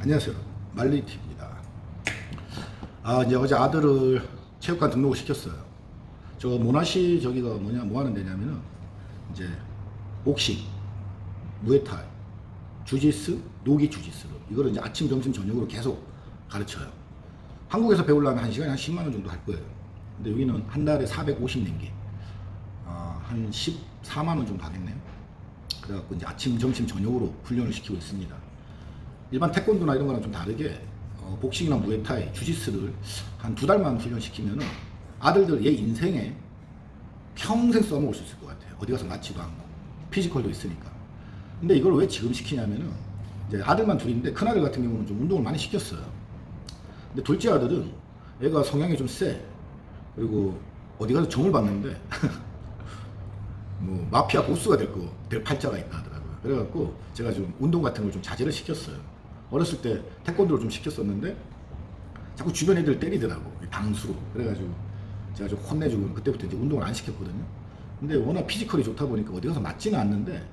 안녕하세요. 말리티입니다. 아, 이제 어제 아들을 체육관 등록을 시켰어요. 저 모나시 저기가 뭐냐, 뭐 하는 데냐면은 이제 복싱, 무에타이, 주짓수, 노기 주짓수. 이거를 이제 아침, 점심, 저녁으로 계속 가르쳐요. 한국에서 배우려면 한 시간에 한 10만 원 정도 할 거예요. 근데 여기는 한 달에 450랭기. 아, 한 14만 원 정도 하겠네요. 그래갖고 이제 아침, 점심, 저녁으로 훈련을 시키고 있습니다. 일반 태권도나 이런 거랑 좀 다르게 어, 복싱이나 무에타이, 주짓수를 한 두 달만 훈련시키면은 아들들 얘 인생에 평생 써먹을 수 있을 것 같아요. 어디 가서 맞지도 않고 피지컬도 있으니까. 근데 이걸 왜 지금 시키냐면은 이제 아들만 둘인데 큰 아들 같은 경우는 좀 운동을 많이 시켰어요. 근데 둘째 아들은 얘가 성향이 좀 세. 그리고 어디 가서 정을 받는데 뭐 마피아 보스가 될 거, 될 팔자가 있다 하더라고요. 그래갖고 제가 좀 운동 같은 걸 좀 자제를 시켰어요. 어렸을 때 태권도를 좀 시켰었는데 자꾸 주변 애들 때리더라고. 이 방수로. 그래가지고 제가 좀 혼내주고 그때부터 이제 운동을 안 시켰거든요. 근데 워낙 피지컬이 좋다 보니까 어디 가서 맞지는 않는데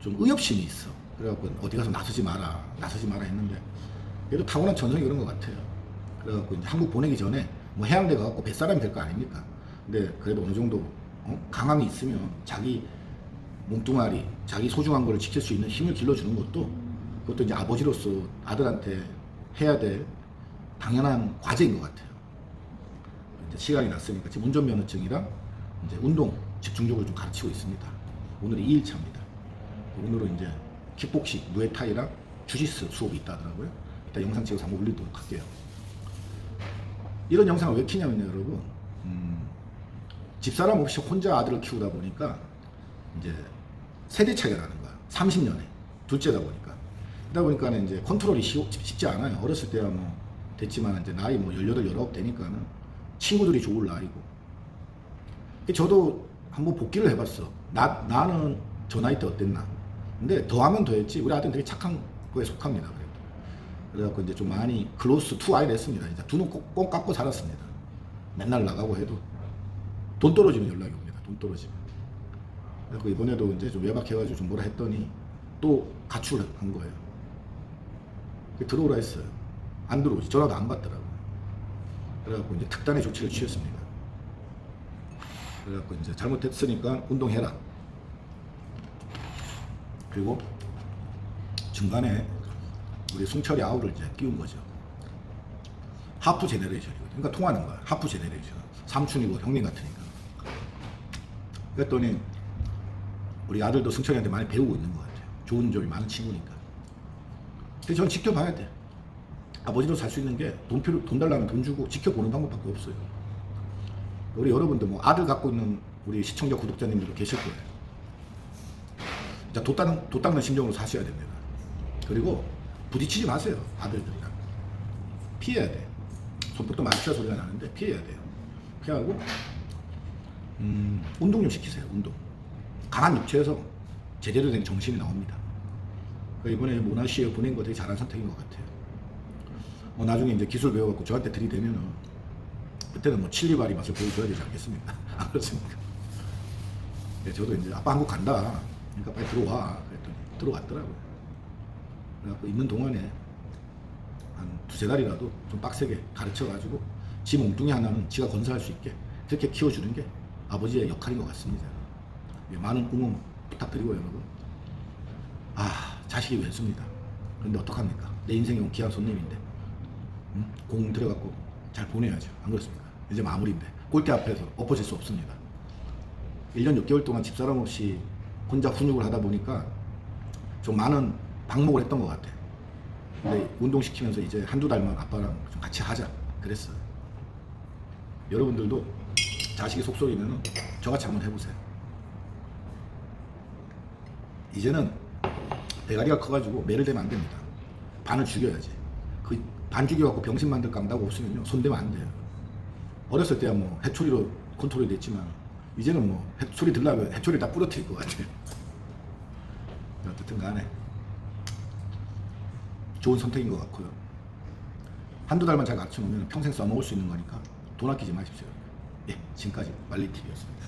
좀 의협심이 있어. 그래갖고 어디 가서 나서지 마라, 나서지 마라 했는데 얘도 타고난 전성이 그런 것 같아요. 그래갖고 이제 한국 보내기 전에 뭐 해양대 가갖고 뱃사람이 될 거 아닙니까? 근데 그래도 어느 정도 어? 강함이 있으면 자기 몸뚱아리, 자기 소중한 거를 지킬 수 있는 힘을 길러주는 것도 그것도 이제 아버지로서 아들한테 해야 될 당연한 과제인 것 같아요. 시간이 났으니까 지금 운전면허증이랑 이제 운동 집중적으로 좀 가르치고 있습니다. 오늘이 2일차입니다. 오늘은 이제 킥복싱, 무에타이랑 주짓수 수업이 있다 하더라고요. 이따 영상 찍어서 한번 올리도록 할게요. 이런 영상을 왜 키냐면요, 여러분. 음, 집사람 없이 혼자 아들을 키우다 보니까 이제 세대 차이가 나는 거야. 30년에. 둘째다 보니까. 그러다 보니까 이제 컨트롤이 쉬, 쉽지 않아요. 어렸을 때야 뭐 됐지만 이제 나이 뭐 18, 19 되니까는 친구들이 좋을 나이고. 저도 한번 복귀를 해봤어. 나, 나는 저 나이 때 어땠나. 근데 더 하면 더 했지. 우리 아들은 되게 착한 거에 속합니다. 그래도. 그래갖고 이제 좀 많이 클로스 투 아이 됐습니다. 이제 두눈 꼭, 꼭 감고 살았습니다. 맨날 나가고 해도 돈 떨어지면 연락이 옵니다. 돈 떨어지면. 그래서 이번에도 이제 좀 외박해가지고 좀 뭐라 했더니 또 가출을 한 거예요. 들어오라 했어요. 안 들어오지. 전화도 안 받더라고요. 그래갖고 이제 특단의 조치를 취했습니다. 그래갖고 이제 잘못했으니까 운동해라. 그리고 중간에 우리 송철이 아우를 이제 띄운 거죠. 하프 제네레이션이거든요. 그러니까 통하는 거야. 하프 제네레이션. 삼촌이고 형님 같으니까. 그랬더니 우리 아들도 승철이한테 많이 배우고 있는 것 같아요. 좋은 점이 많은 친구니까. 근데 전 지켜봐야 돼. 아버지로 살 수 있는 게 돈 필요, 돈 달라면 돈 주고 지켜보는 방법밖에 없어요. 우리 여러분들 뭐 아들 갖고 있는 우리 시청자 구독자님들도 계실 거예요. 진짜 도 닦는, 도 닦는 심정으로 사셔야 됩니다. 그리고 부딪히지 마세요. 아들들이랑. 피해야 돼. 손톱도 마취야 소리가 나는데 피해야 돼요. 피하고, 음, 운동 좀 시키세요. 운동. 강한 육체에서 제대로 된 정신이 나옵니다. 그러니까 이번에 모나시에 보낸 거 되게 잘한 선택인 것 같아요. 뭐 나중에 이제 기술 배워갖고 저한테 들이대면은 그때는 뭐 칠리바리 맛을 보여줘야 되지 않겠습니까? 안 그렇습니까? 예, 저도 이제 아빠 한국 간다. 그러니까 빨리 들어와. 그랬더니 들어갔더라고요. 그래갖고 있는 동안에 한 두세 달이라도 좀 빡세게 가르쳐가지고 지 몸뚱이 하나는 지가 건설할 수 있게 그렇게 키워주는 게 아버지의 역할인 것 같습니다. 예, 많은 응원 부탁드리고요, 여러분. 아, 자식이 왼수입니다. 근데 어떡합니까? 내 인생에 온 귀한 손님인데. 음? 공 들어갖고 잘 보내야죠. 안 그렇습니까? 이제 마무리인데. 골대 앞에서 엎어질 수 없습니다. 1년 6개월 동안 집사람 없이 혼자 훈육을 하다 보니까 좀 많은 방목을 했던 것 같아요. 근데 운동시키면서 이제 한두 달만 아빠랑 좀 같이 하자. 그랬어요. 여러분들도 자식이 속속이면 저같이 한번 해보세요. 이제는 대가리가 커가지고 매를 대면 안 됩니다. 반을 죽여야지. 그 반 죽여갖고 병신 만들 깐다고 없으면요. 손대면 안 돼요. 어렸을 때야 뭐 해초리로 컨트롤이 됐지만 이제는 뭐 해초리 들라면 해초리 다 부러뜨릴 것 같아요. 어쨌든 간에 좋은 선택인 것 같고요. 한두 달만 잘 갖춰놓으면 평생 써먹을 수 있는 거니까 돈 아끼지 마십시오. 예, 지금까지 말리TV였습니다.